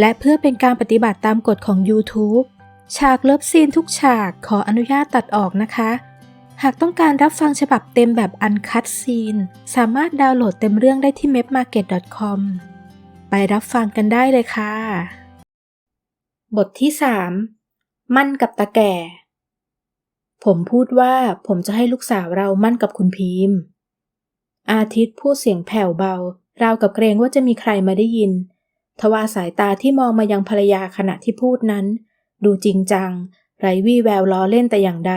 และเพื่อเป็นการปฏิบัติตามกฎของ YouTube ฉากเลิฟซีนทุกฉากขออนุญาตตัดออกนะคะ หากต้องการรับฟังฉบับเต็มแบบอันคัดซีน สามารถดาวน์โหลดเต็มเรื่องได้ที่ mepmarket.com ไปรับฟังกันได้เลยค่ะ บทที่ 3 มั่นกับตาแก่ ผมพูดว่าผมจะให้ลูกสาวเรามั่นกับคุณพีม อาทิตย์พูดเสียงแผ่วเบา ราวกับเกรงว่าจะมีใครมาได้ยิน ทว่าสายตาที่มองมายังภรรยาขณะที่พูดนั้น ดูจริงจัง ไรวี่แววล้อเล่นแต่อย่างใด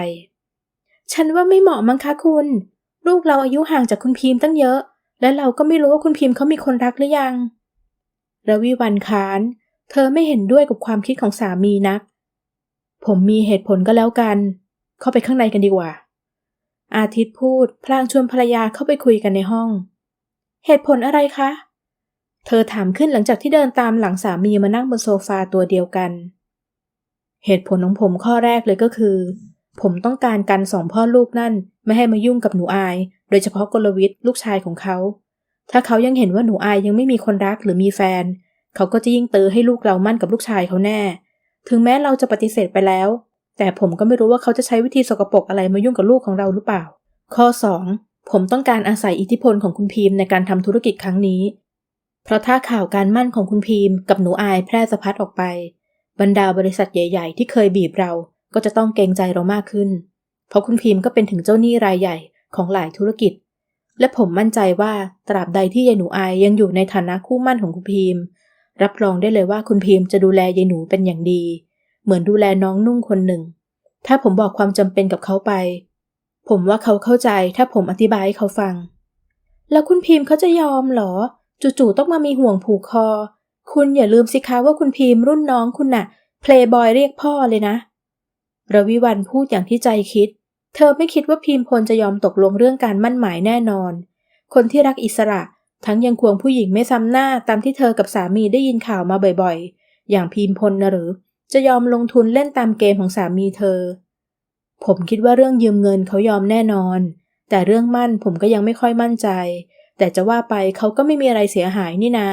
ฉันว่าไม่เหมาะมั้งคะคุณ ลูกเราอายุห่างจากคุณพีมตั้งเยอะ และเราก็ไม่รู้ว่าคุณพีมเขามีคนรักหรือยังรวิวันค้าน เธอไม่เห็นด้วยกับความคิดของสามีนัก ผมมีเหตุผลก็แล้วกัน เข้าไปข้างในกันดีกว่า อาทิตย์พูด พลางชวนภรรยาเข้าไปคุยกันในห้อง เหตุผลอะไรคะ เธอถามขึ้นหลังจากที่เดินตามหลังสามีมานั่งบนโซฟาตัวเดียวกัน เหตุผลของผมข้อแรกเลยก็คือ ผมต้องการกันสองพ่อลูกนั่นไม่ให้มายุ่งกับหนูอาย โดยเฉพาะกลวิทย์ลูกชายของเขา ถ้าเขายังเห็นว่าหนูอายยังไม่มีคนรักหรือมีแฟน เขาก็จะยิ่งเตือให้ลูกเรามั่นกับลูกชายเขาแน่ ถึงแม้เราจะปฏิเสธไปแล้ว แต่ผมก็ไม่รู้ว่าเขาจะใช้วิธีสกปรกอะไรมายุ่งกับลูกของเราหรือเปล่า ข้อ 2. ผมต้องการอาศัยอิทธิพลของคุณพีมในการทำธุรกิจครั้งนี้ เพราะถ้าข่าวการมั่นของคุณพีมกับหนูอายแพร่สะพัดออกไป บรรดาบริษัทใหญ่ ๆ ที่เคยบีบเราก็จะต้องเกรงใจเรามากขึ้น เพราะคุณพีมก็เป็นถึงเจ้าหนี้รายใหญ่ของหลายธุรกิจ และผมมั่นใจว่าตราบใดที่ยายหนูอายยังอยู่ในฐานะคู่มั่นของคุณพีมรับรองได้เลยว่าคุณพีมจะดูแลยายหนูเป็นอย่างดี เหมือนดูแลน้องนุ่งคนหนึ่ง ถ้าผมบอกความจำเป็นกับเขาไป ผมว่าเขาเข้าใจถ้าผมอธิบายให้เขาฟัง แล้วคุณพิมพ์เขาจะยอมเหรอ จู่ๆต้องมามีห่วงผูกคอ คุณอย่าลืมสิคะว่าคุณพิมพ์รุ่นน้องคุณน่ะ เพลย์บอยเรียกพ่อเลยนะระวิวันพูดอย่างที่ใจคิด เธอไม่คิดว่าพิมพลจะยอมตกลงเรื่องการมั่นหมายแน่นอน คนที่รักอิสระ ทั้งยังควงผู้หญิงไม่ซ้ำหน้าตามที่เธอกับสามีได้ยินข่าวมาบ่อยๆ อย่างพิมพลนะหรือ จะยอมลงทุนเล่นตามเกมของสามีเธอ ผมคิดว่าเรื่องยืมเงินเขายอมแน่นอน แต่เรื่องมั่นผมก็ยังไม่ค่อยมั่นใจ แต่จะว่าไปเขาก็ไม่มีอะไรเสียหายนี่นา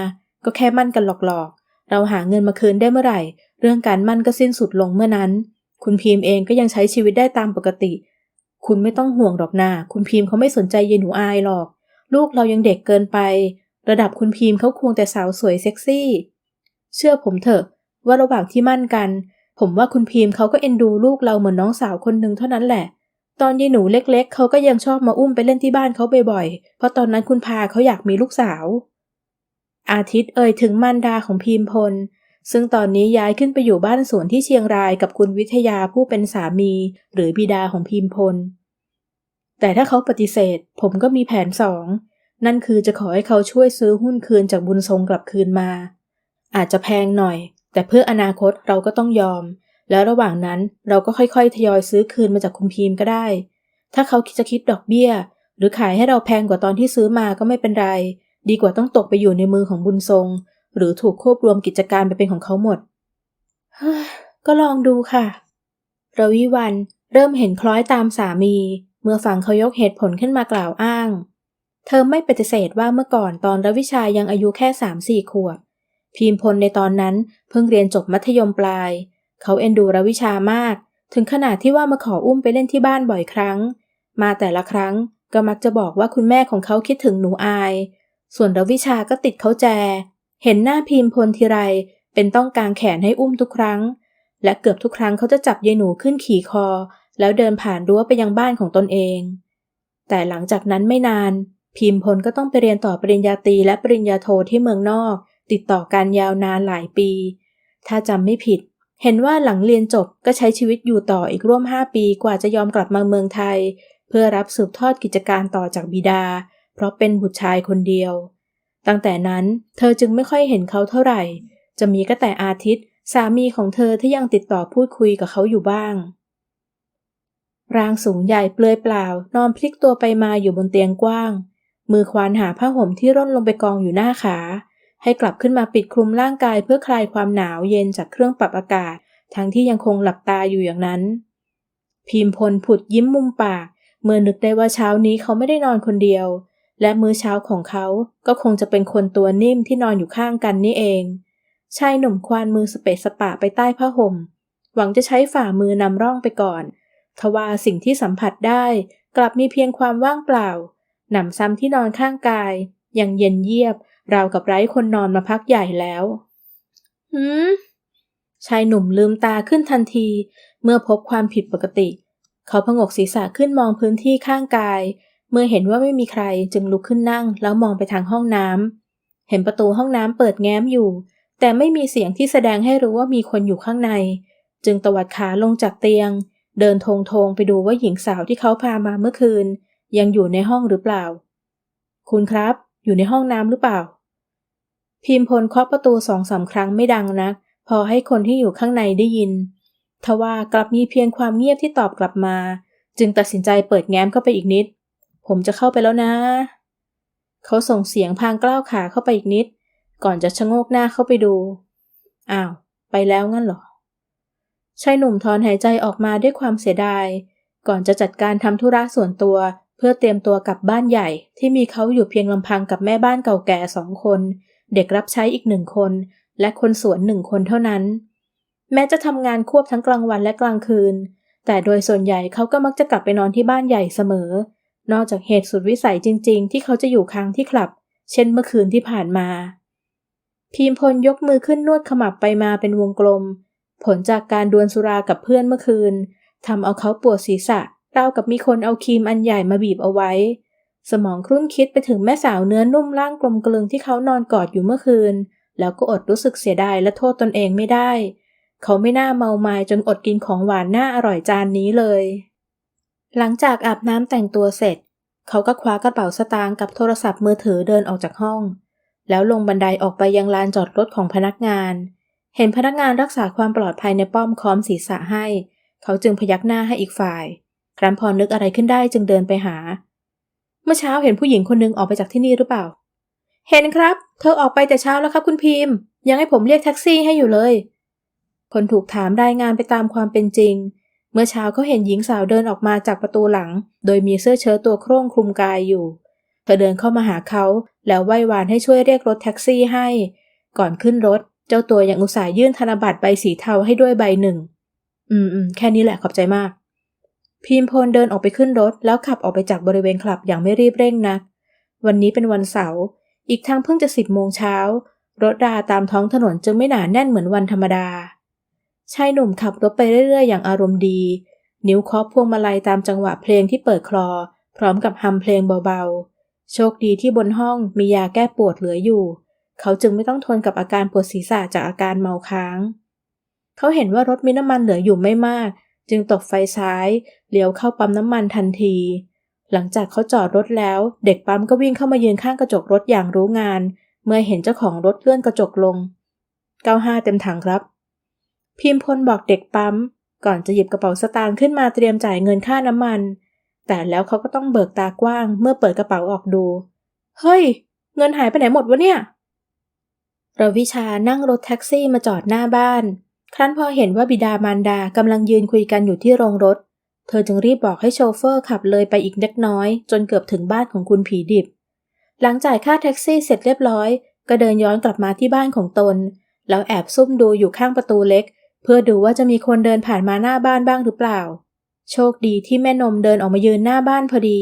ก็แค่มั่นกันหลอกๆ เราหาเงินมาคืนได้เมื่อไหร่ เรื่องการมั่นก็สิ้นสุดลงเมื่อนั้น คุณพีมเองก็ยังใช้ชีวิตได้ตามปกติ คุณไม่ต้องห่วงหรอกนาคุณพีมเขาไม่สนใจเยนหนูอายหรอก ลูกเรายังเด็กเกินไป ระดับคุณพีมเขาควงแต่สาวสวยเซ็กซี่ เชื่อผมเถอะ ว่าระหว่างที่มั่นกัน ผมว่าคุณพีมเขาก็เอ็นดูลูกเราเหมือนน้องสาวคนหนึ่งเท่านั้นแหละ ตอนยีหนูเล็ก ๆ เขาก็ยังชอบมาอุ้มไปเล่นที่บ้านเขาบ่อยๆ เพราะตอนนั้นคุณพาเขาอยากมีลูกสาว อาทิตย์เอ่ยถึงมารดาของพีมพล ซึ่งตอนนี้ย้ายขึ้นไปอยู่บ้านสวนที่เชียงรายกับคุณวิทยาผู้เป็นสามี หรือบิดาของพีมพล แต่ถ้าเขาปฏิเสธ ผมก็มีแผนสอง นั่นคือจะขอให้เขาช่วยซื้อหุ้นคืนจากบุญทรงกลับคืนมา อาจจะแพงหน่อย แต่เพื่ออนาคตเราก็ต้องยอม แล้วระหว่างนั้นเราก็ค่อยๆ ทยอยซื้อคืนมาจากคุณพีมก็ได้ ถ้าเขาคิดจะคิดดอกเบี้ย หรือขายให้เราแพงกว่าตอนที่ซื้อมาก็ไม่เป็นไร ดีกว่าต้องตกไปอยู่ในมือของบุญทรง หรือถูกควบรวมกิจการไปเป็นของเขาหมดก็ลองดูค่ะรวิวันเริ่มเห็นคล้อยตามสามี เมื่อฟังเขายกเหตุผลขึ้นมากล่าวอ้าง เธอไม่ปฏิเสธว่าเมื่อก่อนตอนรวิชายังอายุแค่สามสี่ขวบ พีมพลในตอนนั้นเพิ่งเรียนจบมัธยมปลาย เขาเอ็นดูรวิชามาก ถึงขนาดที่ว่ามาขออุ้มไปเล่นที่บ้านบ่อยครั้ง มาแต่ละครั้งก็มักจะบอกว่าคุณแม่ของเขาคิดถึงหนูอาย ส่วนรวิชาก็ติดเขาแจ เห็นหน้าพีมพลทีไร เป็นต้องกางแขนให้อุ้มทุกครั้ง และเกือบทุกครั้งเขาจะจับยายหนูขึ้นขี่คอ แล้วเดินผ่านรั้วไปยังบ้านของตนเอง แต่หลังจากนั้นไม่นาน พิมพลก็ต้องไปเรียนต่อปริญญาตรีและปริญญาโทที่เมืองนอก ติดต่อการยาวนานหลายปี ถ้าจำไม่ผิด เห็นว่าหลังเรียนจบก็ใช้ชีวิตอยู่ต่ออีกร่วม 5 ปีกว่าจะยอมกลับมาเมืองไทย เพื่อรับสืบทอดกิจการต่อจากบิดา เพราะเป็นบุตรชายคนเดียว ตั้งแต่นั้นเธอจึงไม่ค่อยเห็นเขาเท่าไหร่ จะมีก็แต่อาทิตย์ สามีของเธอที่ยังติดต่อพูดคุยกับเขาอยู่บ้าง ร่างสูงใหญ่เปลือยเปล่านอนพลิกตัวไปมาอยู่บนเตียงกว้าง มือควานหาผ้าห่มที่ร่นลงไปกองอยู่หน้าขา ให้กลับขึ้นมาปิดคลุมร่างกายเพื่อคลายความหนาวเย็นจากเครื่องปรับอากาศ ทั้งที่ยังคงหลับตาอยู่อย่างนั้น พิมพลผุดยิ้มมุมปาก เมื่อนึกได้ว่าเช้านี้เขาไม่ได้นอนคนเดียว และมื้อเช้าของเขาก็คงจะเป็นคนตัวนิ่มที่นอนอยู่ข้างกันนี่เอง ชายหนุ่มควานมือสเปะสปะไปใต้ผ้าห่ม หวังจะใช้ฝ่ามือนำร่องไปก่อนทว่าสิ่งที่สัมผัสได้กลับมีเพียงความว่างเปล่า หนำซ้ำที่นอนข้างกาย ยังเย็นเยียบ ราวกับไร้คนนอนมาพักใหญ่แล้วหืมชายหนุ่มลืมตาขึ้นทันที เมื่อพบความผิดปกติ เขาพงกศีรษะขึ้นมองพื้นที่ข้างกาย เมื่อเห็นว่าไม่มีใครจึงลุกขึ้นนั่ง แล้วมองไปทางห้องน้ำเห็นประตูห้องน้ำเปิดแง้มอยู่ แต่ไม่มีเสียงที่แสดงให้รู้ว่ามีคนอยู่ข้างใน จึงตวัดขาลงจากเตียง เดินทงทงไปดูว่าหญิงสาวที่เขาพามาเมื่อคืน ยังอยู่ในห้องหรือเปล่า คุณครับ อยู่ในห้องน้ำหรือเปล่า พิมพลเคาะประตูสองสาครั้งไม่ดังนัก พอให้คนที่อยู่ข้างในได้ยิน ทว่ากลับมีเพียงความเงียบที่ตอบกลับมา จึงตัดสินใจเปิดแง้มเข้าไปอีกนิด ผมจะเข้าไปแล้วนะ เขาส่งเสียงพางกล้าวขาเข้าไปอีกนิด ก่อนจะชะโงกหน้าเข้าไปดู อ้าว ไปแล้วงั้นเหรอชายหนุ่มถอนหายใจออกมาด้วยความเสียดาย ก่อนจะจัดการทำธุระส่วนตัว เพื่อเตรียมตัวกลับบ้านใหญ่ที่มีเขาอยู่เพียงลำพังกับแม่บ้านเก่าแก่สองคน เด็กรับใช้อีกหนึ่งคน และคนสวนหนึ่งคนเท่านั้น แม้จะทำงานควบทั้งกลางวันและกลางคืน แต่โดยส่วนใหญ่เขาก็มักจะกลับไปนอนที่บ้านใหญ่เสมอ นอกจากเหตุสุดวิสัยจริง ๆ ที่เขาจะอยู่ค้างที่คลับ เช่นเมื่อคืนที่ผ่านมา พีมพลยกมือขึ้นนวดขมับไปมาเป็นวงกลม ผลจากการดวลสุรากับเพื่อนเมื่อคืนทำเอาเขาปวดศีรษะราวกับมีคนเอาครีมอันใหญ่มาบีบเอาไว้ สมองครุ่นคิดไปถึงแม่สาวเนื้อนุ่มร่างกลมกลึงที่เขานอนกอดอยู่เมื่อคืน แล้วก็อดรู้สึกเสียดายและโทษตนเองไม่ได้ เขาไม่น่าเมามายจนอดกินของหวานน่าอร่อยจานนี้เลย หลังจากอาบน้ำแต่งตัวเสร็จ เขาก็คว้ากระเป๋าสตางค์กับโทรศัพท์มือถือเดินออกจากห้อง แล้วลงบันไดออกไปยังลานจอดรถของพนักงาน เห็นพนักงานรักษาความปลอดภัยในป้อมค้อมศีรษะให้ เขาจึงพยักหน้าให้อีกฝ่ายครั้นพอนึกอะไรขึ้นได้จึงเดินไปหา เมื่อเช้าเห็นผู้หญิงคนหนึงออกไปจากที่นี่หรือเปล่า เห็นครับ เธอออกไปแต่เช้าแล้วครับคุณพิมพ์ ยังให้ผมเรียกแท็กซี่ให้อยู่เลย คนถูกถามรายงานไปตามความเป็นจริง เมื่อเช้าเขาเห็นหญิงสาวเดินออกมาจากประตูหลัง โดยมีเสื้อเชิ้ตตัวโคร่งคลุมกายอยู่ เธอเดินเข้ามาหาเขา แล้วไหว้วานให้ช่วยเรียกรถแท็กซี่ให้ ก่อนขึ้นรถ เจ้าตัวยังอุตส่าห์ยื่นธนบัตรใบสีเทาให้ด้วยใบหนึ่ง อืมอืมแค่นี้แหละขอบใจมาก พีมพลเดินออกไปขึ้นรถ แล้วขับออกไปจากบริเวณคลับอย่างไม่รีบเร่งนัก วันนี้เป็นวันเสาร์อีกทั้งเพิ่งจะสิบโมงเช้ารถราตามท้องถนนจึงไม่หนาแน่นเหมือนวันธรรมดาชายหนุ่มขับรถไปเรื่อยๆ อย่างอารมณ์ดี นิ้วเคาะพวงมาลัยตามจังหวะเพลงที่เปิดคลอ พร้อมกับฮัมเพลงเบาๆ โชคดีที่บนห้องมียาแก้ปวดเหลืออยู่ เขาจึงไม่ต้องทนกับอาการปวดศีรษะจากอาการเมาค้าง เขาเห็นว่ารถมีน้ำมันเหลืออยู่ไม่มาก จึงตบไฟซ้ายเลี้ยวเข้าปั๊มน้ำมันทันที หลังจากเขาจอดรถแล้ว เด็กปั๊มก็วิ่งเข้ามายืนข้างกระจกรถอย่างรู้งาน เมื่อเห็นเจ้าของรถเลื่อนกระจกลง 95 เต็มถังครับ พิมพลบอกเด็กปั๊ม ก่อนจะหยิบกระเป๋าสตางค์ขึ้นมาเตรียมจ่ายเงินค่าน้ำมัน แต่แล้วเขาก็ต้องเบิกตากว้างเมื่อเปิดกระเป๋าออกดู เฮ้ย เงินหายไปไหนหมดวะเนี่ยรวิชานั่งรถแท็กซี่มาจอดหน้าบ้าน ครั้นพอเห็นว่าบิดามารดากำลังยืนคุยกันอยู่ที่โรงรถ เธอจึงรีบบอกให้โชเฟอร์ขับเลยไปอีกเล็กน้อย จนเกือบถึงบ้านของคุณผีดิบ หลังจ่ายค่าแท็กซี่เสร็จเรียบร้อย ก็เดินย้อนกลับมาที่บ้านของตน แล้วแอบซุ่มดูอยู่ข้างประตูเล็ก เพื่อดูว่าจะมีคนเดินผ่านมาหน้าบ้านบ้างหรือเปล่า โชคดีที่แม่นมเดินออกมายืนหน้าบ้านพอดี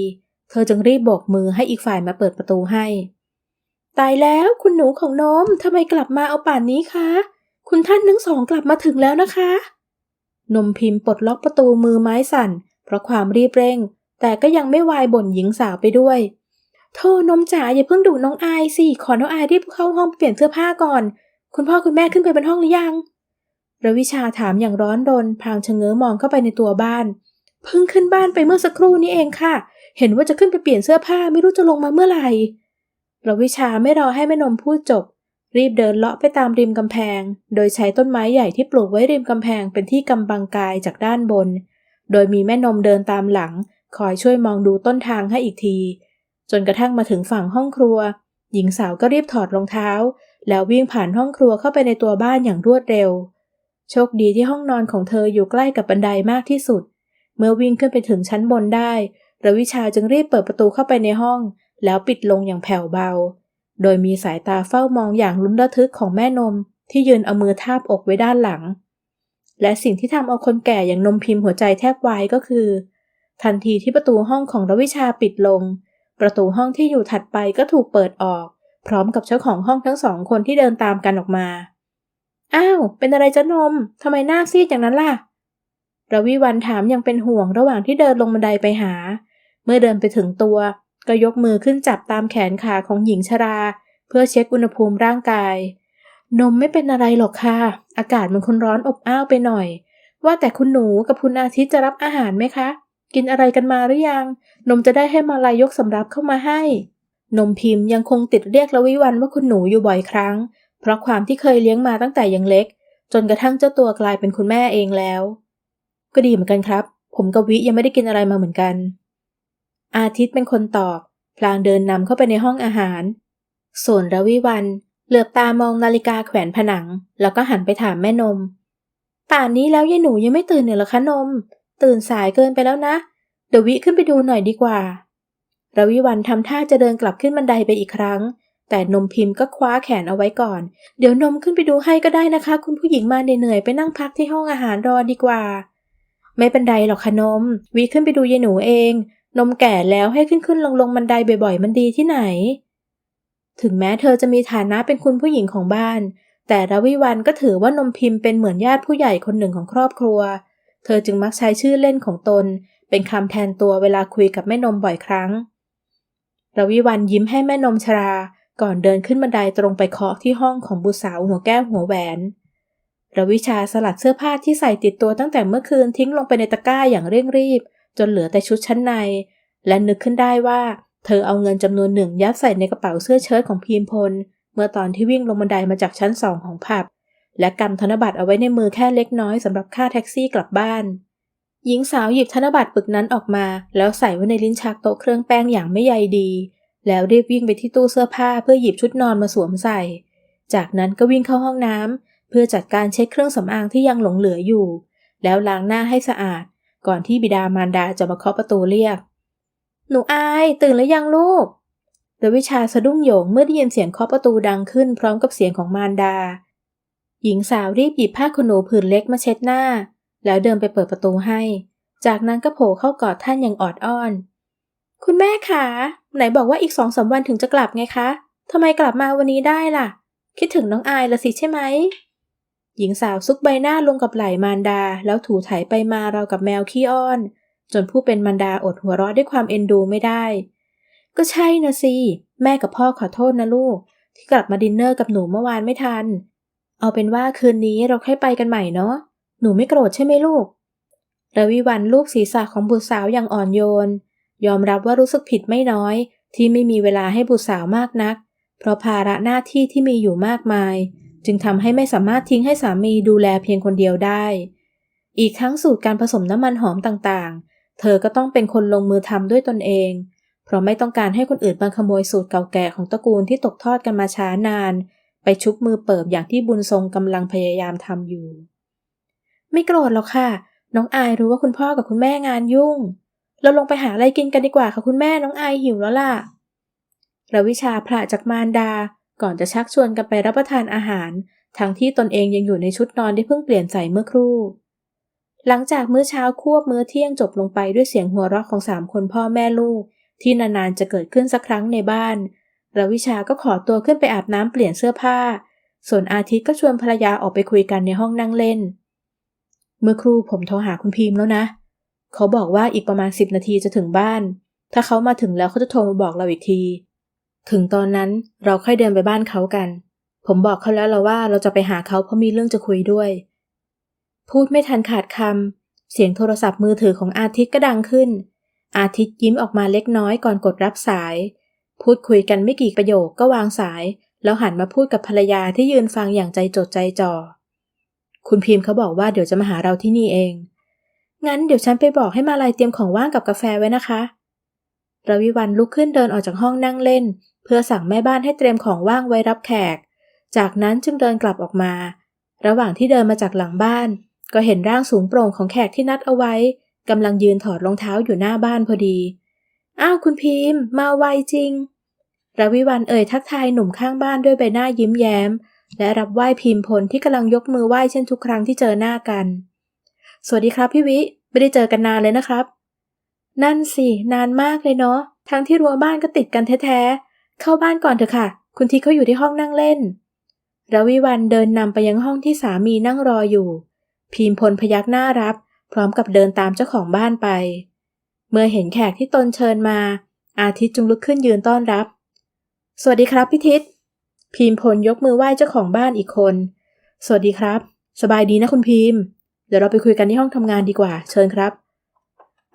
เธอจึงรีบโบกมือให้อีกฝ่ายมาเปิดประตูให้ ตายแล้วคุณหนูของนมทำไมกลับมาเอาป่านนี้คะ คุณท่านทั้งสองกลับมาถึงแล้วนะคะ นมพิมพ์ปลดล็อกประตูมือไม้สั่น เพราะความรีบเร่ง แต่ก็ยังไม่วายบ่นหญิงสาวไปด้วยโทนมจ๋าอย่าเพิ่งดูน้องอายสิขอน้องอายรีบเข้าห้องเปลี่ยนเสื้อผ้าก่อน คุณพ่อคุณแม่ขึ้นไปบนห้องหรือยังระวิชาถามอย่างร้อนรนพางชะเง้อมองเข้าไปในตัวบ้าน เพิ่งขึ้นบ้านไปเมื่อสักครู่นี้เองค่ะ เห็นว่าจะขึ้นไปเปลี่ยนเสื้อผ้าไม่รู้จะลงมาเมื่อไหร่ระวิชาไม่รอให้แม่นมพูดจบ รีบเดินเลาะไปตามริมกำแพง โดยใช้ต้นไม้ใหญ่ที่ปลูกไว้ริมกำแพงเป็นที่กำบังกายจากด้านบน โดยมีแม่นมเดินตามหลัง คอยช่วยมองดูต้นทางให้อีกที จนกระทั่งมาถึงฝั่งห้องครัว หญิงสาวก็รีบถอดรองเท้า แล้ววิ่งผ่านห้องครัวเข้าไปในตัวบ้านอย่างรวดเร็ว โชคดีที่ห้องนอนของเธออยู่ใกล้กับบันไดมากที่สุด เมื่อวิ่งขึ้นไปถึงชั้นบนได้ระวิชาจึงรีบเปิดประตูเข้าไปในห้อง แล้วปิดลงอย่างแผ่วเบา โดยมีสายตาเฝ้ามองอย่างลุ้นระทึกของแม่นมที่ยืนเอามือทาบอกไว้ด้านหลัง และสิ่งที่ทำเอาคนแก่อย่างนมพิมพ์หัวใจแทบวายก็คือ ทันทีที่ประตูห้องของรวิชาปิดลง ประตูห้องที่อยู่ถัดไปก็ถูกเปิดออก พร้อมกับเจ้าของห้องทั้งสองคนที่เดินตามกันออกมา อ้าว เป็นอะไรจ้านมทำไมหน้าซีดอย่างนั้นล่ะรวิวันถามยังเป็นห่วงระหว่างที่เดินลงบันไดไปหา เมื่อเดินไปถึงตัว ก็ยกมือขึ้นจับตามแขนขาของหญิงชรา เพื่อเช็คอุณหภูมิร่างกาย นมไม่เป็นอะไรหรอกค่ะ อากาศมันคนร้อนอบอ้าวไปหน่อย ว่าแต่คุณหนูกับคุณอาทิตย์จะรับอาหารไหมคะ กินอะไรกันมาหรือยัง นมจะได้ให้มาลายยกสำรับเข้ามาให้ นมพิมพ์ยังคงติดเรียกละวิวันว่าคุณหนูอยู่บ่อยครั้ง เพราะความที่เคยเลี้ยงมาตั้งแต่ยังเล็ก จนกระทั่งเจ้าตัวกลายเป็นคุณแม่เองแล้ว ก็ดีเหมือนกันครับ ผมกับวิยังไม่ได้กินอะไรมาเหมือนกัน อาทิตย์เป็นคนตอบ พลางเดินนำเข้าไปในห้องอาหาร ส่วนรวิวันเหลือบตามองนาฬิกาแขวนผนัง แล้วก็หันไปถามแม่นม ป่านนี้แล้วยายหนูยังไม่ตื่นเหรอคะนม ตื่นสายเกินไปแล้วนะ เดี๋ยววิขึ้นไปดูหน่อยดีกว่ารวิวันทำท่าจะเดินกลับขึ้นบันไดไปอีกครั้ง แต่นมพิมพ์ก็คว้าแขนเอาไว้ก่อน เดี๋ยวนมขึ้นไปดูให้ก็ได้นะคะ คุณผู้หญิงมาเหนื่อยไปนั่งพักที่ห้องอาหารรอดีกว่า ไม่เป็นไรหรอกคะนม วิขึ้นไปดูยายหนูเอง นมแก่แล้วให้ขึ้นขึ้นลงลงบันไดบ่อยๆ มันดีที่ไหน ถึงแม้เธอจะมีฐานะเป็นคุณผู้หญิงของบ้าน แต่ระวิวันก็ถือว่านมพิมพ์เป็นเหมือนญาติผู้ใหญ่คนหนึ่งของครอบครัว เธอจึงมักใช้ชื่อเล่นของตน เป็นคำแทนตัวเวลาคุยกับแม่นมบ่อยครั้งระวิวันยิ้มให้แม่นมชรา ก่อนเดินขึ้นบันไดตรงไปเคาะที่ห้องของบุตรสาวหัวแก้วหัวแหวนระวิชาสลัดเสื้อผ้าที่ใส่ติดตัวตั้งแต่เมื่อคืนทิ้งลงไปในตะกร้าอย่างเร่งรีบ จนเหลือแต่ชุดชั้นใน และนึกขึ้นได้ว่า เธอเอาเงินจำนวนหนึ่งยัดใส่ในกระเป๋าเสื้อเชิ้ตของพีมพล เมื่อตอนที่วิ่งลงบันไดมาจากชั้นสองของผับ และกำธนบัตรเอาไว้ในมือแค่เล็กน้อยสำหรับค่าแท็กซี่กลับบ้าน หญิงสาวหยิบธนบัตรปึกนั้นออกมา แล้วใส่ไว้ในลิ้นชักโต๊ะเครื่องแป้งอย่างไม่ใยดี แล้วรีบวิ่งไปที่ตู้เสื้อผ้าเพื่อหยิบชุดนอนมาสวมใส่ จากนั้นก็วิ่งเข้าห้องน้ำเพื่อจัดการเช็คเครื่องสำอางที่ยังหลงเหลืออยู่ แล้วล้างหน้าให้สะอาด ก่อนที่บิดามารดาจะมาเคาะประตูเรียก หนูอายตื่นแล้วยังลูกเดวิชาสะดุ้งโยงเมื่อได้ยินเสียงเคาะประตูดังขึ้นพร้อมกับเสียงของมารดา หญิงสาวรีบหยิบผ้าขนหนูผืนเล็กมาเช็ดหน้า แล้วเดินไปเปิดประตูให้ จากนั้นก็โผล่เข้ากอดท่านอย่างออดอ้อน คุณแม่คะไหนบอกว่าอีกสองสาวันถึงจะกลับไงคะทำไมกลับมาวันนี้ได้ล่ะ คิดถึงน้องอายละสิใช่ไหม หญิงสาวซุกใบหน้าลงกับไหล่มารดา แล้วถูถ่ายไปมาเรากับแมวขี้อ้อน จนผู้เป็นมารดาอดหัวเราะด้วยความเอ็นดูไม่ได้ ก็ใช่นะสิ แม่กับพ่อขอโทษนะลูก ที่กลับมาดินเนอร์กับหนูเมื่อวานไม่ทัน เอาเป็นว่าคืนนี้เราค่อยไปกันใหม่เนาะหนูไม่โกรธใช่ไหมลูกรวิวันลูกศีรษะของบุตรสาวอย่างอ่อนโยน ยอมรับว่ารู้สึกผิดไม่น้อย ที่ไม่มีเวลาให้บุตรสาวมากนัก เพราะภาระหน้าที่ที่มีอยู่มากมาย จึงทำให้ไม่สามารถทิ้งให้สามีดูแลเพียงคนเดียวได้ อีกทั้งสูตรการผสมน้ำมันหอมต่างๆ เธอก็ต้องเป็นคนลงมือทำด้วยตนเอง เพราะไม่ต้องการให้คนอื่นมาขโมยสูตรเก่าแก่ของตระกูลที่ตกทอดกันมาช้านาน ไปชุบมือเปิบอย่างที่บุญทรงกำลังพยายามทำอยู่ ไม่โกรธหรอกค่ะ น้องอายรู้ว่าคุณพ่อกับคุณแม่งานยุ่ง เราลงไปหาอะไรกินกันดีกว่าค่ะคุณแม่น้องอายหิวแล้วล่ะรวิชาพระจากมารดา ก่อนจะชักชวนกันไปรับประทานอาหาร ทั้งที่ตนเองยังอยู่ในชุดนอนที่เพิ่งเปลี่ยนใส่เมื่อครู่ หลังจากมื้อเช้าควบมื้อเที่ยงจบลงไปด้วยเสียงหัวเราะของสามคนพ่อแม่ลูก ที่นานๆจะเกิดขึ้นสักครั้งในบ้านรวิชาก็ขอตัวขึ้นไปอาบน้ำเปลี่ยนเสื้อผ้า ส่วนอาทิตย์ก็ชวนภรรยาออกไปคุยกันในห้องนั่งเล่น เมื่อครู่ผมโทรหาคุณพิมพ์แล้วนะ เขาบอกว่าอีกประมาณสิบนาทีจะถึงบ้าน ถ้าเขามาถึงแล้วเขาจะโทรมาบอกเราอีกที ถึงตอนนั้นเราค่อยเดินไปบ้านเขากัน ผมบอกเขาแล้วแล้วว่าเราจะไปหาเขาเพราะมีเรื่องจะคุยด้วย พูดไม่ทันขาดคำเสียงโทรศัพท์มือถือของอาทิตย์ก็ดังขึ้น อาทิตย์ยิ้มออกมาเล็กน้อยก่อนกดรับสาย พูดคุยกันไม่กี่ประโยคก็วางสาย แล้วหันมาพูดกับภรรยาที่ยืนฟังอย่างใจจดใจจ่อ คุณพิมพ์เขาบอกว่าเดี๋ยวจะมาหาเราที่นี่เอง งั้นเดี๋ยวฉันไปบอกให้มาลายเตรียมของว่างกับกาแฟไว้นะคะรวิวันลุกขึ้นเดินออกจากห้องนั่งเล่น เพื่อสั่งแม่บ้านให้เตรียมของว่างไว้รับแขก จากนั้นจึงเดินกลับออกมา ระหว่างที่เดินมาจากหลังบ้าน ก็เห็นร่างสูงโปร่งของแขกที่นัดเอาไว้กำลังยืนถอดรองเท้าอยู่หน้าบ้านพอดี อ้าวคุณพิมพ์ มาไวจริงรวิวันเอ่ยทักทายหนุ่มข้างบ้านด้วยใบหน้ายิ้มแย้ม และรับไหว้พิมพ์พลที่กำลังยกมือไหว้เช่นทุกครั้งที่เจอหน้ากัน สวัสดีครับพี่วิ ไม่ได้เจอกันนานเลยนะครับ นั่นสิ นานมากเลยเนาะทั้งที่รั้วบ้านก็ติดกันแท้ๆ เข้าบ้านก่อนเถอะค่ะ คุณทีเขาอยู่ที่ห้องนั่งเล่นรวิวันเดินนำไปยังห้องที่สามีนั่งรออยู่พิมพลพยักหน้ารับ พร้อมกับเดินตามเจ้าของบ้านไป เมื่อเห็นแขกที่ตนเชิญมา อาทิตย์จึงลุกขึ้นยืนต้อนรับ สวัสดีครับพี่ทิศพิมพลยกมือไหว้เจ้าของบ้านอีกคน สวัสดีครับ สบายดีนะคุณพิมเดี๋ยวเราไปคุยกันที่ห้องทำงานดีกว่า เชิญครับ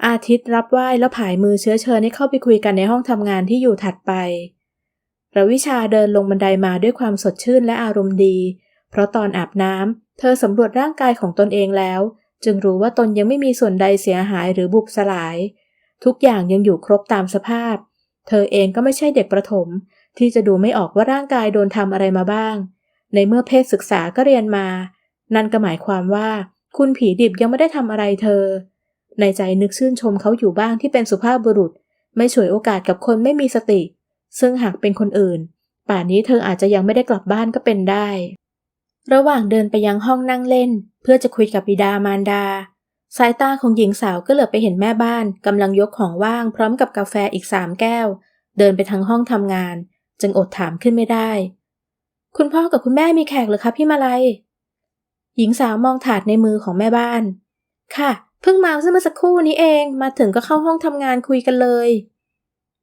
อาทิตย์รับไหว้แล้วผายมือเชื้อเชิญให้เข้าไปคุยกันในห้องทำงานที่อยู่ถัดไป ระวิชาเดินลงบันไดามาด้วยความสดชื่นและอารมณ์ดี เพราะตอนอาบน้ำเธอสำรวจร่างกายของตนเองแล้ว จึงรู้ว่าตนยังไม่มีส่วนใดเสียหายหรือบุบสลาย ทุกอย่างยังอยู่ครบตามสภาพ เธอเองก็ไม่ใช่เด็กประถม ที่จะดูไม่ออกว่าร่างกายโดนทำอะไรมาบ้าง ในเมื่อเพศศึกษาก็เรียนมา นั่นก็หมายความว่า คุณผีดิบยังไม่ได้ทำอะไรเธอ ในใจนึกชื่นชมเขาอยู่บ้างที่เป็นสุภาพบุรุษ ไม่ฉวยโอกาสกับคนไม่มีสติ ซึ่งหากเป็นคนอื่น ป่านนี้เธออาจจะยังไม่ได้กลับบ้านก็เป็นได้ ระหว่างเดินไปยังห้องนั่งเล่น เพื่อจะคุยกับบิดามารดา สายตาของหญิงสาวก็เหลือไปเห็นแม่บ้านกำลังยกของว่างพร้อมกับกาแฟอีกสามแก้ว เดินไปทางห้องทำงาน จึงอดถามขึ้นไม่ได้ คุณพ่อกับคุณแม่มีแขกหรือคะพี่มาลัยหญิงสาวมองถาดในมือของแม่บ้าน ค่ะ เพิ่งมาเมื่อสักครู่นี้เอง มาถึงก็เข้าห้องทำงานคุยกันเลย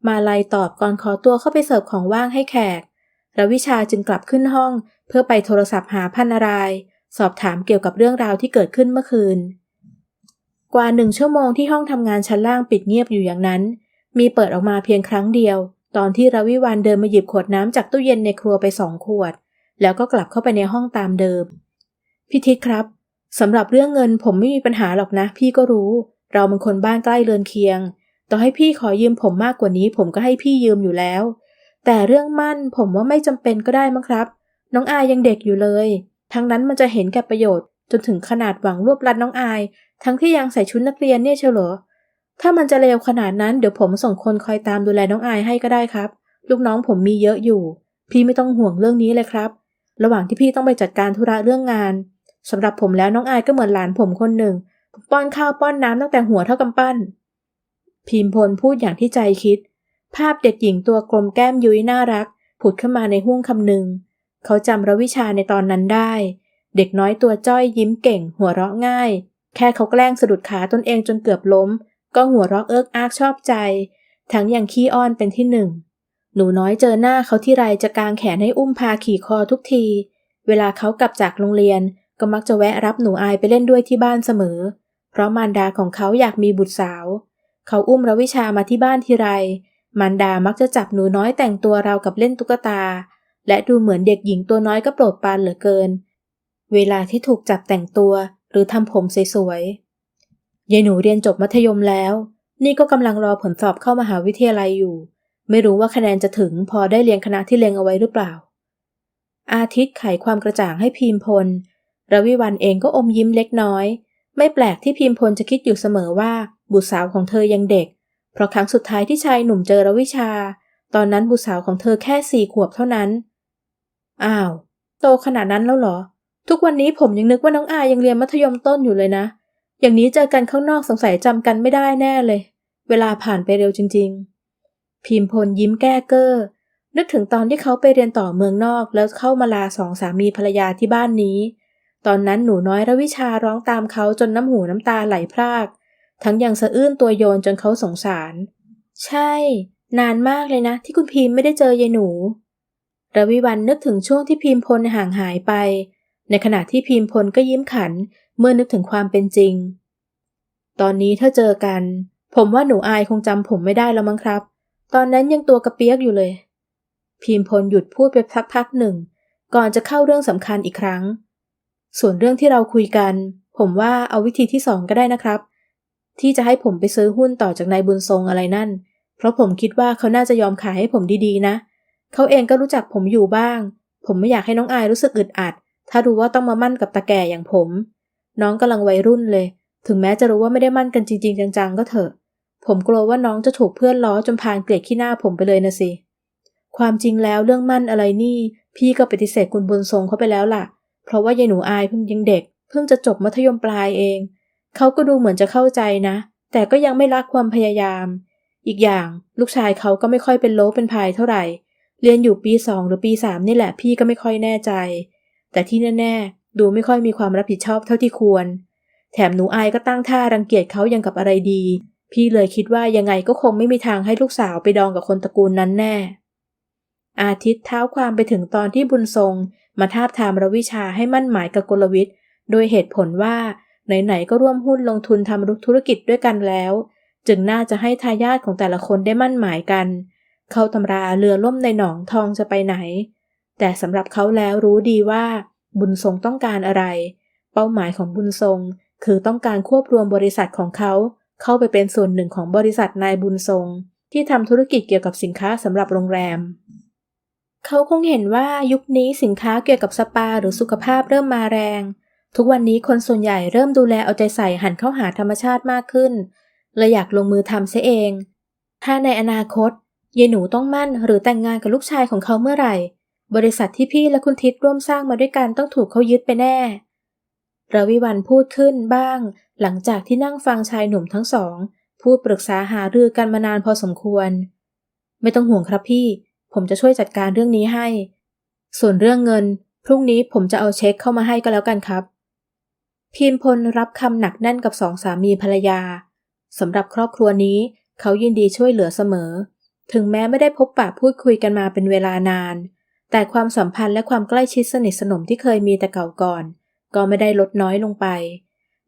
มาลัยตอบก่อนขอตัวเข้าไปเสิร์ฟของว่างให้แขกแล้ววิชาจึงกลับขึ้นห้อง เพื่อไปโทรศัพท์หาพันนาราย สอบถามเกี่ยวกับเรื่องราวที่เกิดขึ้นเมื่อคืน กว่าหนึ่งชั่วโมงที่ห้องทำงานชั้นล่างปิดเงียบอยู่อย่างนั้น มีเปิดออกมาเพียงครั้งเดียว ตอนที่รวิวันเดินมาหยิบขวดน้ำจากตู้เย็นในครัวไปสองขวด แล้วก็กลับเข้าไปในห้องตามเดิมพี่ทิศครับสำหรับเรื่องเงินผมไม่มีปัญหาหรอกนะ พี่ก็รู้ เราเป็นคนบ้านใกล้เรือนเคียง ต่อให้พี่ขอยืมผมมากกว่านี้ ผมก็ให้พี่ยืมอยู่แล้ว แต่เรื่องมั่นผมว่าไม่จำเป็นก็ได้มั้งครับ น้องอายยังเด็กอยู่เลย ทั้งนั้นมันจะเห็นแก่ประโยชน์ จนถึงขนาดหวังรวบรัดน้องอาย ทั้งที่ยังใส่ชุดนักเรียนเนี่ยเชียวเหรอถ้ามันจะเลวขนาดนั้นเดี๋ยวผมส่งคนคอยตามดูแลน้องอายให้ก็ได้ครับ ลูกน้องผมมีเยอะอยู่ พี่ไม่ต้องห่วงเรื่องนี้เลยครับ ระหว่างที่พี่ต้องไปจัดการธุระเรื่องงานสำหรับผมแล้วน้องอายก็เหมือนหลานผมคนหนึ่งป้อนข้าวป้อนน้ำตั้งแต่หัวเท่ากำปั้น พิมพลพูดอย่างที่ใจคิด ภาพเด็กหญิงตัวกลมแก้มยุ้ยน่ารัก ผุดขึ้นมาในห้วงคำหนึ่ง เขาจำระวิชาในตอนนั้นได้ เด็กน้อยตัวจ้อยยิ้มเก่ง หัวเราะง่าย แค่เขาแกล้งสะดุดขาตนเองจนเกือบล้ม ก็หัวเราะเอิกอากชอบใจ ทั้งอย่างขี้อ้อนเป็นที่หนึ่ง หนูน้อยเจอหน้าเขาที่ไรจะกางแขนให้อุ้มพาขี่คอทุกที เวลาเขากลับจากโรงเรียนก็มักจะแวะรับหนูอายไปเล่นด้วยที่บ้านเสมอ เพราะมารดาของเขาอยากมีบุตรสาว เขาอุ้มรวิชามาที่บ้านทีไร มารดามักจะจับหนูน้อยแต่งตัวเรากับเล่นตุ๊กตา และดูเหมือนเด็กหญิงตัวน้อยก็โปรดปรานเหลือเกิน เวลาที่ถูกจับแต่งตัวหรือทำผมสวยๆยายหนูเรียนจบมัธยมแล้ว นี่ก็กำลังรอผลสอบเข้ามหาวิทยาลัยอยู่ ไม่รู้ว่าคะแนนจะถึงพอได้เรียนคณะที่เลงเอาไว้หรือเปล่า อาทิตย์ไขความกระจ่างให้พิมพลรวิวันเองก็อมยิ้มเล็กน้อย ไม่แปลกที่พิมพลจะคิดอยู่เสมอว่าบุตรสาวของเธอยังเด็ก เพราะครั้งสุดท้ายที่ชายหนุ่มเจอรวิชา ตอนนั้นบุตรสาวของเธอแค่สี่ขวบเท่านั้น อ้าว โตขนาดนั้นแล้วเหรอ ทุกวันนี้ผมยังนึกว่าน้องอายังเรียนมัธยมต้นอยู่เลยนะ อย่างนี้เจอกันข้างนอกสงสัยจำกันไม่ได้แน่เลย เวลาผ่านไปเร็วจริง ๆ พิมพลยิ้มแก้เก้อ นึกถึงตอนที่เขาไปเรียนต่อเมืองนอกแล้วเข้ามาลาสองสามีภรรยาที่บ้านนี้ ตอนนั้นหนูน้อยระวิชาร้องตามเขาจนน้ำหูน้ำตาไหลพราก ทั้งยังสะอื้นตัวโยนจนเขาสงสาร ใช่ นานมากเลยนะ ที่คุณพิมไม่ได้เจอยายหนู ระวิวันนึกถึงช่วงที่พิมพลห่างหายไป ในขณะที่พิมพลก็ยิ้มขันเมื่อนึกถึงความเป็นจริง ตอนนี้ถ้าเจอกัน ผมว่าหนูอายคงจำผมไม่ได้แล้วมั้งครับ ตอนนั้นยังตัวกระเปียกอยู่เลย พิมพลหยุดพูดไปสักพักหนึ่ง ก่อนจะเข้าเรื่องสำคัญอีกครั้ง ส่วนเรื่องที่เราคุยกัน ผมว่าเอาวิธีที่สองก็ได้นะครับ ที่จะให้ผมไปซื้อหุ้นต่อจากนายบุญทรงอะไรนั่น เพราะผมคิดว่าเขาน่าจะยอมขายให้ผมดีๆ นะ เขาเองก็รู้จักผมอยู่บ้าง ผมไม่อยากให้น้องอายรู้สึกอึดอัด ถ้ารู้ว่าต้องมามั่นกับตาแก่อย่างผม น้องกำลังวัยรุ่นเลย ถึงแม้จะรู้ว่าไม่ได้มั่นกันจริง ๆ จังๆ ก็เถอะ ผมกลัวว่าน้องจะถูกเพื่อนล้อจนพานเกลียดขี้หน้าผมไปเลยนะสิ ความจริงแล้วเรื่องมั่นอะไรนี่ พี่ก็ปฏิเสธคุณบุญทรงเขาไปแล้วล่ะ เพราะว่ายายหนูอายเพิ่งยังเด็ก เพิ่งจะจบมัธยมปลายเอง เขาก็ดูเหมือนจะเข้าใจนะ แต่ก็ยังไม่รักความพยายาม อีกอย่างลูกชายเขาก็ไม่ค่อยเป็นโลเป็นพายเท่าไหร่ เรียนอยู่ปีสองหรือปีสามนี่แหละพี่ก็ไม่ค่อยแน่ใจ แต่ที่แน่ ๆ ดูไม่ค่อยมีความรับผิดชอบเท่าที่ควร แถมหนูอายก็ตั้งท่ารังเกียจเขายังกับอะไรดี พี่เลยคิดว่ายังไงก็คงไม่มีทางให้ลูกสาวไปดองกับคนตระกูลนั้นแน่อาทิตย์เท้าความไปถึงตอนที่บุญทรง มาทาบทามรวิชาให้มั่นหมายกับกลวิทย์ โดยเหตุผลว่าไหนๆก็ร่วมหุ้นลงทุนทำธุรกิจด้วยกันแล้ว จึงน่าจะให้ทายาทของแต่ละคนได้มั่นหมายกัน เข้าตำราเรือล่มในหนองทองจะไปไหน แต่สำหรับเขาแล้วรู้ดีว่า บุญทรงต้องการอะไร เป้าหมายของบุญทรง คือต้องการควบรวมบริษัทของเขา เข้าไปเป็นส่วนหนึ่งของบริษัทนายบุญทรง ที่ทำธุรกิจเกี่ยวกับสินค้าสำหรับโรงแรม เขาคงเห็นว่ายุคนี้สินค้าเกี่ยวกับสปาหรือสุขภาพเริ่มมาแรง ทุกวันนี้คนส่วนใหญ่เริ่มดูแลเอาใจใส่หันเข้าหาธรรมชาติมากขึ้นเลยอยากลงมือทำเสียเอง ถ้าในอนาคตยายหนูต้องมั่นหรือแต่งงานกับลูกชายของเขาเมื่อไหร่ บริษัทที่พี่และคุณทิศร่วมสร้างมาด้วยกันต้องถูกเขายึดไปแน่ระวิวันพูดขึ้นบ้าง หลังจากที่นั่งฟังชายหนุ่มทั้งสอง พูดปรึกษาหารือกันมานานพอสมควร ไม่ต้องห่วงครับพี่ ผมจะช่วยจัดการเรื่องนี้ให้ ส่วนเรื่องเงิน พรุ่งนี้ผมจะเอาเช็คเข้ามาให้ก็แล้วกันครับพิมพลรับคำหนักแน่นกับสองสามีภรรยาสำหรับครอบครัวนี้เขายินดีช่วยเหลือเสมอ ถึงแม้ไม่ได้พบปะพูดคุยกันมาเป็นเวลานาน แต่ความสัมพันธ์และความใกล้ชิดสนิทสนมที่เคยมีแต่เก่าก่อน ก็ไม่ได้ลดน้อยลงไป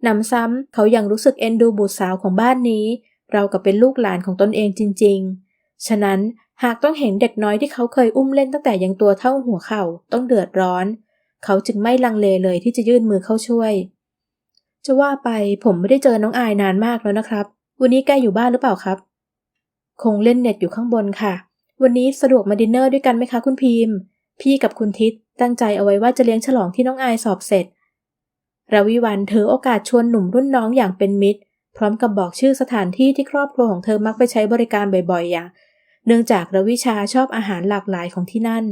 นำซ้ำเขายังรู้สึกเอ็นดูบุตรสาวของบ้านนี้ เรากับเป็นลูกหลานของตนเองจริง ๆ ฉะนั้น หากต้องเห็นเด็กน้อยที่เขาเคยอุ้มเล่นตั้งแต่ยังตัวเท่าหัวเข่าต้องเดือดร้อน เขาจึงไม่ลังเลเลยที่จะยื่นมือเข้าช่วย จะว่าไปผมไม่ได้เจอน้องอายนานมากแล้วนะครับ วันนี้แกอยู่บ้านหรือเปล่าครับ คงเล่นเน็ตอยู่ข้างบนค่ะ วันนี้สะดวกมาดินเนอร์ด้วยกันไหมคะคุณพิมพ์พี่กับคุณทิศตั้งใจเอาไว้ว่าจะเลี้ยงฉลองที่น้องอายสอบเสร็จราวิวันถือโอกาสชวนหนุ่มรุ่นน้องอย่างเป็นมิตร พร้อมกับบอกชื่อสถานที่ที่ครอบครัวของเธอมักไปใช้บริการบ่อยๆอย่าง เนื่องจากระวิชาชอบอาหารหลากหลายของที่นั่น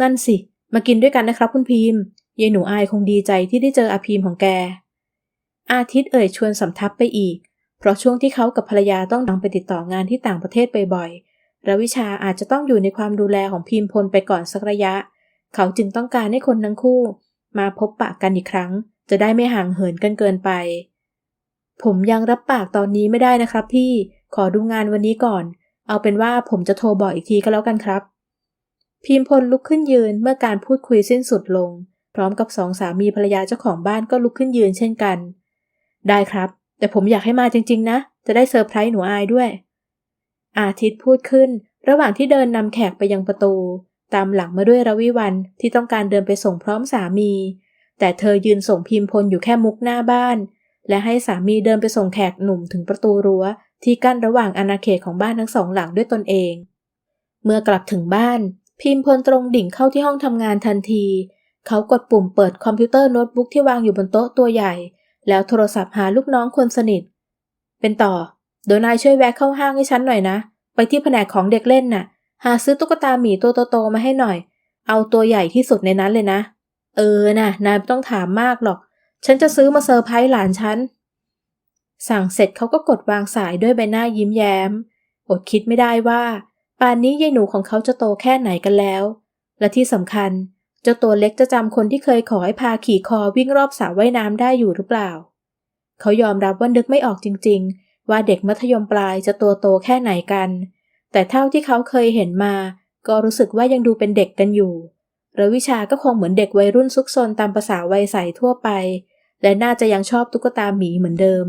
นั่นสิ มากินด้วยกันนะครับคุณพิมพ์ยายหนูอายคงดีใจที่ได้เจออาพิมของแก อาทิตย์เอ่ยชวนสำทับไปอีก เพราะช่วงที่เขากับภรรยาต้องดังไปติดต่องานที่ต่างประเทศบ่อยๆรวิชาอาจจะต้องอยู่ในความดูแลของพิมพลไปก่อนสักระยะ เขาจึงต้องการให้คนทั้งคู่ มาพบปะกันอีกครั้ง จะได้ไม่ห่างเหินกันเกินไป ผมยังรับปากตอนนี้ไม่ได้นะครับพี่ ขอดูงานวันนี้ก่อน เอาเป็นว่าผมจะโทรบอกอีกทีก็แล้วกันครับ พิมพลลุกขึ้นยืนเมื่อการพูดคุยสิ้นสุดลง พร้อมกับสองสามีภรรยาเจ้าของบ้านก็ลุกขึ้นยืนเช่นกัน ได้ครับ แต่ผมอยากให้มาจริง ๆ นะ จะได้เซอร์ไพรส์หนูอายด้วย อาทิตย์พูดขึ้น ระหว่างที่เดินนำแขกไปยังประตู ตามหลังมาด้วยรวิวันที่ต้องการเดินไปส่งพร้อมสามี แต่เธอยืนส่งพิมพลอยู่แค่มุกหน้าบ้าน และให้สามีเดินไปส่งแขกหนุ่มถึงประตูรั้ว ที่กั้นระหว่างอาณาเขตของบ้านทั้งสองหลังด้วยตนเอง เมื่อกลับถึงบ้าน พิมพลตรงดิ่งเข้าที่ห้องทำงานทันที เขากดปุ่มเปิดคอมพิวเตอร์โน้ตบุ๊กที่วางอยู่บนโต๊ะตัวใหญ่ แล้วโทรศัพท์หาลูกน้องคนสนิท เป็นต่อเดี๋ยนายช่วยแวะเข้าห้างให้ฉันหน่อยนะ ไปที่แผนกของเด็กเล่นน่ะ หาซื้อตุ๊กตาหมีตัวโตๆมาให้หน่อย เอาตัวใหญ่ที่สุดในนั้นเลยนะ เออน่ะนายไม่ต้องถามมากหรอก ฉันจะซื้อมาเซอร์ไพรส์หลานฉัน สั่งเสร็จเขาก็กดวางสายด้วยใบหน้ายิ้มแย้ม อดคิดไม่ได้ว่า ป่านนี้ยายหนูของเขาจะโตแค่ไหนกันแล้ว และที่สำคัญ เจ้าตัวเล็กจะจำคนที่เคยขอให้พาขี่คอวิ่งรอบสระว่ายน้ำได้อยู่หรือเปล่า เขายอมรับว่านึกไม่ออกจริง ๆ ว่าเด็กมัธยมปลายจะตัวโตแค่ไหนกัน แต่เท่าที่เขาเคยเห็นมา ก็รู้สึกว่ายังดูเป็นเด็กกันอยู่รวิชาก็คงเหมือนเด็กวัยรุ่นซุกซนตามภาษาวัยใสทั่วไป และน่าจะยังชอบตุ๊กตาหมีเหมือนเดิม